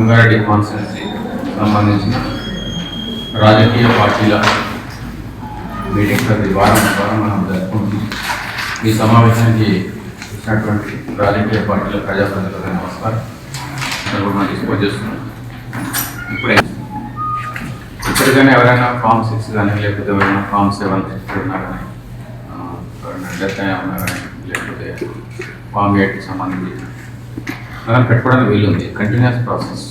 Rangareddy constituency సంబంధించిన రాజకీయ పార్టీల మీటింగ్ ప్రతి వారం వారం మనం జరుపుకుంటున్నాం ఈ సమావేశానికి వచ్చినటువంటి రాజకీయ పార్టీల ప్రజాప్రతినిధులకు నమస్కారం. కూడా మనం డిస్పోజ్ చేస్తున్నాం. ఇప్పుడే. ఇప్పటికైనా ఎవరైనా ఫామ్ సిక్స్ కానీ లేకపోతే ఎవరైనా ఫామ్ సెవెన్ ఉన్నా కానీ ఎవరైనా డెత్ అయినా ఉన్నా కానీ లేకపోతే ఫామ్ ఎయిట్కి సంబంధించి మనం పెట్టుకోవడానికి వీలుంది. కంటిన్యూస్ ప్రాసెస్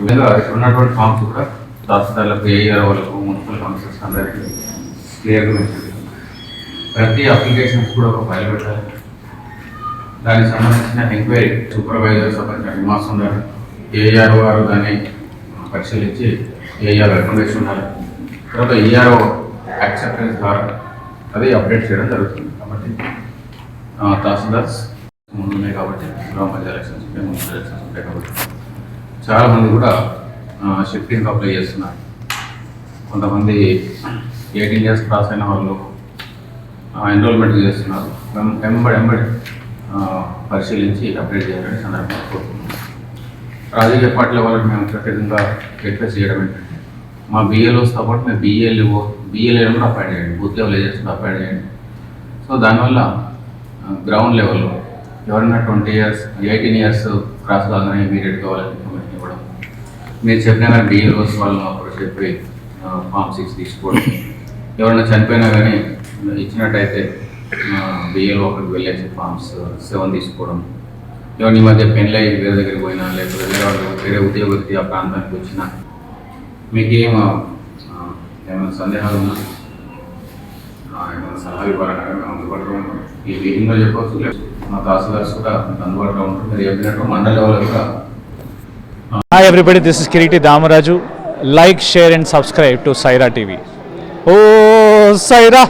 ఈ ఇక్కడ ఉన్నటువంటి ఫామ్స్ కూడా తహసీల్దార్లకు ఏఆర్ వాళ్ళకు మున్సిపల్ కౌన్సిల్స్ అందరికీ క్లియర్గా ప్రతి అప్లికేషన్స్ కూడా ఒక ఫైల్ పెట్టాలి. దానికి సంబంధించిన ఎంక్వైరీ సూపర్వైజర్ సంబంధించిన మాస్ ఉండాలి ఏఆర్ వారు దాన్ని పరిశీలించి ఏఆర్ రికమెండేషన్ ఉండాలి. తర్వాత ఏఆర్ఓ యాక్సెప్టెన్స్ ద్వారా అది అప్డేట్ చేయడం జరుగుతుంది. కాబట్టి తహసీల్దార్స్ ముందు కాబట్టి గ్రామ పంచాయతీ ఎలక్షన్స్ ఉంటాయి మున్సిపల్ ఎలక్షన్స్ ఉంటాయి కాబట్టి. చాలామంది కూడా షిఫ్టింగ్ అప్లై చేస్తున్నారు. కొంతమంది ఎయిటీన్ ఇయర్స్ క్రాస్ అయిన వాళ్ళు ఎన్రోల్మెంట్ చేస్తున్నారు. ఎంబడి ఎంబడి పరిశీలించి అప్డేట్ చేయాలని సందర్భంగా కోరుతున్నాం రాజకీయ పార్టీల వాళ్ళకి మేము ప్రత్యేకంగా రిక్వెస్ట్ చేయడం ఏంటంటే మా బిఏలోస్తో పాటు మేము బిఏలు బిఏలు కూడా అపాయింట్ చేయండి. బూత్ లెవెల్ ఏజెంట్స్ కూడా అపాయింట్ చేయండి. సో దానివల్ల గ్రౌండ్ లెవెల్లో ఎవరైనా twenty years eighteen years cross కాగానే ఇమీడియట్గా కావాలని ఇన్ఫర్మేషన్ ఇవ్వడం. మీరు చెప్పినా కానీ బిఏలోస్ వాళ్ళు అప్పుడు చెప్పి ఫామ్ సిక్స్ తీసుకోవడం. ఎవరైనా చనిపోయినా కానీ ఇచ్చినట్టయితే బిఏలో ఒకరికి వెళ్ళేసి ఫామ్స్ సెవెన్ తీసుకోవడం. ఎవరి మధ్య పెళ్ళై వేరే దగ్గరికి పోయినా లేకపోతే వేరే వాళ్ళు వేరే ఉద్యోగతి ఆ ప్రాంతానికి వచ్చినా మీకు ఏం ఏమైనా సందేహాలు ఉన్నా? ఏమైనా సలహాలు ఇవ్వాలన్నా మేము అందుబాటులో ఈ మీటింగ్లో చెప్పవచ్చు లేదు మా తహసీల్దార్స్ కూడా మీకు అందుబాటులో ఉంటారు మీరు చెప్పినట్టు మండల లెవెల్ కూడా Hi everybody, this is Kiriti Damaraju. Like, share and subscribe to Saira TV. Oh, Saira!